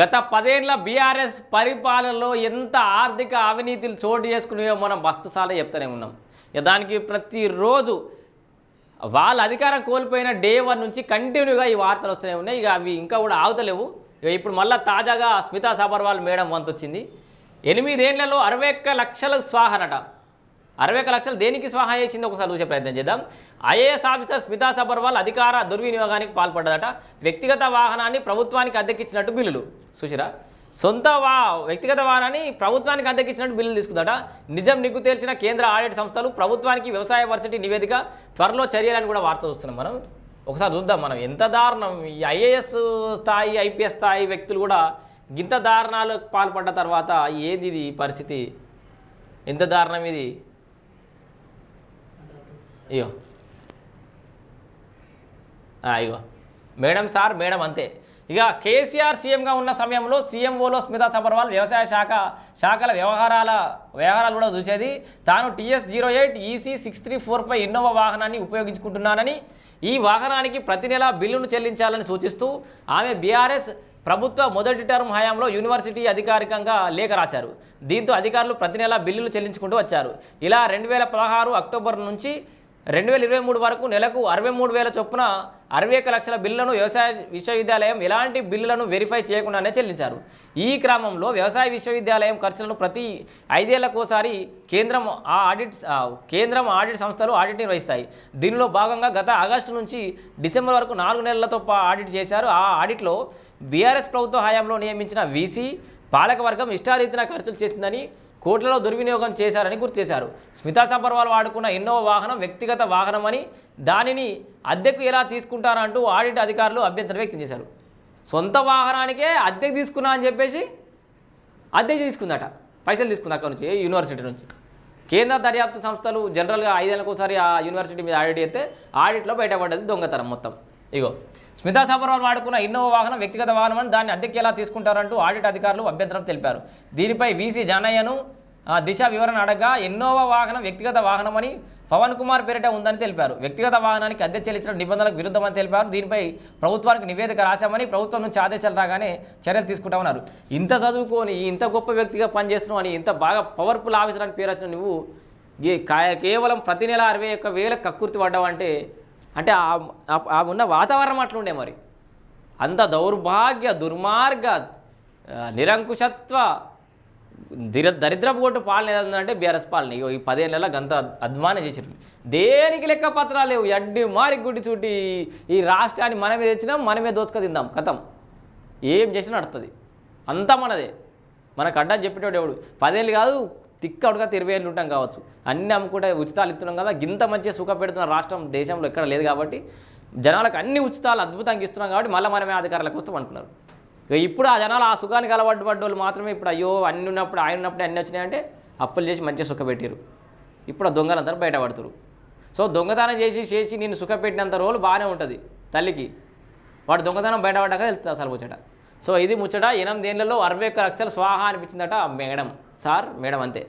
గత పదేళ్ళ బీఆర్ఎస్ పరిపాలనలో ఎంత ఆర్థిక అవినీతిలు చోటు చేసుకునేవో మనం బస్తసాలే చెప్తూనే ఉన్నాం. ఇక దానికి ప్రతిరోజు వాళ్ళ అధికారం కోల్పోయిన డే వన్ నుంచి కంటిన్యూగా ఈ వార్తలు వస్తూనే ఉన్నాయి. ఇక అవి ఇంకా కూడా ఆగుతలేవు. ఇక ఇప్పుడు మళ్ళీ తాజాగా స్మితా సబర్వాల్ మేడం వంతొచ్చింది. ఎనిమిదేళ్ళలో అరవై ఒక్క లక్షల స్వాహనట. అరవై ఒక లక్షలు దేనికి స్వాహా చేసింది ఒకసారి చూసే ప్రయత్నం చేద్దాం. ఐఏఎస్ ఆఫీసర్ స్మితా సబర్వాల్ అధికార దుర్వినియోగానికి పాల్పడ్డదట. వ్యక్తిగత వాహనాన్ని ప్రభుత్వానికి అద్దెకిచ్చినట్టు బిల్లులు. సుచిరా సొంత వా వ్యక్తిగత వాహనాన్ని ప్రభుత్వానికి అద్దెకిచ్చినట్టు బిల్లులు తీసుకుందట. నిజం నిగ్గు తేల్చిన కేంద్ర ఆడిట్ సంస్థలు ప్రభుత్వానికి వ్యవసాయ వర్సిటీ నివేదిక త్వరలో చర్యలని కూడా వార్త చూస్తున్నాం మనం. ఒకసారి చూద్దాం మనం. ఎంత దారుణం. ఈ ఐఏఎస్ స్థాయి ఐపీఎస్ స్థాయి వ్యక్తులు కూడా గింత దారుణాలకు పాల్పడ్డ తర్వాత ఏంది ఇది పరిస్థితి? ఎంత దారుణం ఇది? అయ్యో అయ్యో ఇగో. మేడం సార్ మేడం అంతే. ఇక కేసీఆర్ సీఎంగా ఉన్న సమయంలో సీఎంఓలో స్మితా సబర్వాల్ వ్యవసాయ శాఖ శాఖల వ్యవహారాల వ్యవహారాలు కూడా చూసేది. తాను TS zero eight EC six three four five Innova వాహనాన్ని ఉపయోగించుకుంటున్నానని ఈ వాహనానికి ప్రతి నెల బిల్లును చెల్లించాలని సూచిస్తూ ఆమె బీఆర్ఎస్ ప్రభుత్వ మొదటి టర్మ్ హయాంలో యూనివర్సిటీ అధికారికంగా లేఖ రాశారు. దీంతో అధికారులు ప్రతి నెల బిల్లులు చెల్లించుకుంటూ వచ్చారు. ఇలా రెండు వేల పదహారు అక్టోబర్ నుంచి రెండు వేల ఇరవై మూడు వరకు నెలకు అరవై మూడు వేల చొప్పున అరవై ఒక్క లక్షల బిల్లులను వ్యవసాయ విశ్వవిద్యాలయం ఎలాంటి బిల్లులను వెరిఫై చేయకుండానే చెల్లించారు. ఈ క్రమంలో వ్యవసాయ విశ్వవిద్యాలయం ఖర్చులను ప్రతి ఐదేళ్ళకోసారి కేంద్రం ఆ ఆడిట్ కేంద్రం ఆడిట్ సంస్థలు ఆడిట్ నిర్వహిస్తాయి. దీనిలో భాగంగా గత ఆగస్టు నుంచి డిసెంబర్ వరకు నాలుగు నెలలతో ఆడిట్ చేశారు. ఆ ఆడిట్లో బీఆర్ఎస్ ప్రభుత్వ హయాంలో నియమించిన వీసీ పాలకవర్గం ఇష్టారీతిన ఖర్చులు చేసిందని కోట్లలో దుర్వినియోగం చేశారని గుర్తు చేశారు. స్మితా సబర్వాల్ వాడుకున్న ఇన్నోవా వాహనం వ్యక్తిగత వాహనమని దానిని అద్దెకు ఎలా తీసుకుంటారంటూ ఆడిట్ అధికారులు అభ్యంతరం వ్యక్తం చేశారు. సొంత వాహనానికే అద్దెకు తీసుకున్నా అని చెప్పేసి అద్దె తీసుకుందట. పైసలు తీసుకుంది అక్కడ నుంచి యూనివర్సిటీ నుంచి. కేంద్ర దర్యాప్తు సంస్థలు జనరల్గా ఐదేళ్ళకోసారి ఆ యూనివర్సిటీ మీద ఆడిట్ చేస్తే ఆడిట్లో బయటపడ్డది దొంగతనం మొత్తం. ఇగో స్మితా సబర్వాల్ వాడుకున్న ఇన్నోవా వాహనం వ్యక్తిగత వాహనం అని దాన్ని అద్దెకి ఎలా తీసుకుంటారంటూ ఆడిట్ అధికారులు అభ్యంతరం తెలిపారు. దీనిపై వీసీ జానయ్యను ఆ, దిశ వివరణ అడగా ఇన్నోవా వాహనం వ్యక్తిగత వాహనమని పవన్ కుమార్ పేరిట ఉందని తెలిపారు. వ్యక్తిగత వాహనానికి అద్దె చెల్లించిన నిబంధనలకు విరుద్ధమని తెలిపారు. దీనిపై ప్రభుత్వానికి నివేదిక రాశామని ప్రభుత్వం నుంచి ఆదేశాలు రాగానే చర్యలు తీసుకుంటామన్నారు ఇంత చదువుకొని ఇంత గొప్ప వ్యక్తిగా పనిచేస్తున్నావు అని ఇంత బాగా పవర్ఫుల్ ఆఫీసర్ అని పేరు వచ్చిన నువ్వు కేవలం ప్రతి నెల అరవై ఒక్క వేల కక్కుర్తి పడ్డావంటే అంటే ఆ- ఉన్న వాతావరణం అట్లుండే మరి. అంత దౌర్భాగ్య దుర్మార్గ నిరంకుశత్వ దిర దరిద్రపు కొట్టు పాలన ఏదంటే బీఆర్ఎస్ పాలన. ఇగో ఈ పదేళ్ళ గంత అధ్వానం చేసారు దేనికి లెక్క పత్రాలు లేవు? ఎడ్డి మారి గుడ్డి చూటి ఈ రాష్ట్రాన్ని మనమే తెచ్చినాం మనమే దోచుక తిందాం. కథం ఏం చేసినా నడుతుంది అంతా మనదే. మనకు అడ్డా చెప్పేటోడు ఎవడు? పదేళ్ళు కాదు తిక్కడుగా ఉడక ఇరవై ఏళ్ళు ఉంటాం కావచ్చు. అన్ని అమ్ముకుంటే ఉచితాలు ఇస్తున్నాం కదా గింత మంచిగా సుఖ పెడుతున్న రాష్ట్రం దేశంలో ఎక్కడ లేదు కాబట్టి జనాలకు అన్ని ఉచితాలు అద్భుతంగా ఇస్తున్నాం కాబట్టి మళ్ళీ మనమే అధికారులకు వస్తాం అనుకున్నారు ఇక ఇప్పుడు ఆ జనాలు ఆ సుఖానికి అలవాటు పడ్డ వాళ్ళు మాత్రమే ఇప్పుడు అయ్యో అన్ని ఉన్నప్పుడు ఆయన ఉన్నప్పుడు అన్ని వచ్చినాయంటే అప్పులు చేసి మంచిగా సుఖ పెట్టారు ఇప్పుడు ఆ దొంగలందరూ బయటపడుతురు. సో దొంగతనం చేసి చేసి నేను సుఖ పెట్టినంత రోజులు బాగానే ఉంటుంది తల్లికి. వాడు దొంగతనం బయటపడ్డాక వెళ్తుంది అసలు ముచ్చట. సో ఇది ముచ్చట ఎనిమిదేళ్ళలో అరవై ఒక్క లక్షలు స్వాహా అనిపించిందట మేడం. సార్ మేడం అంతే.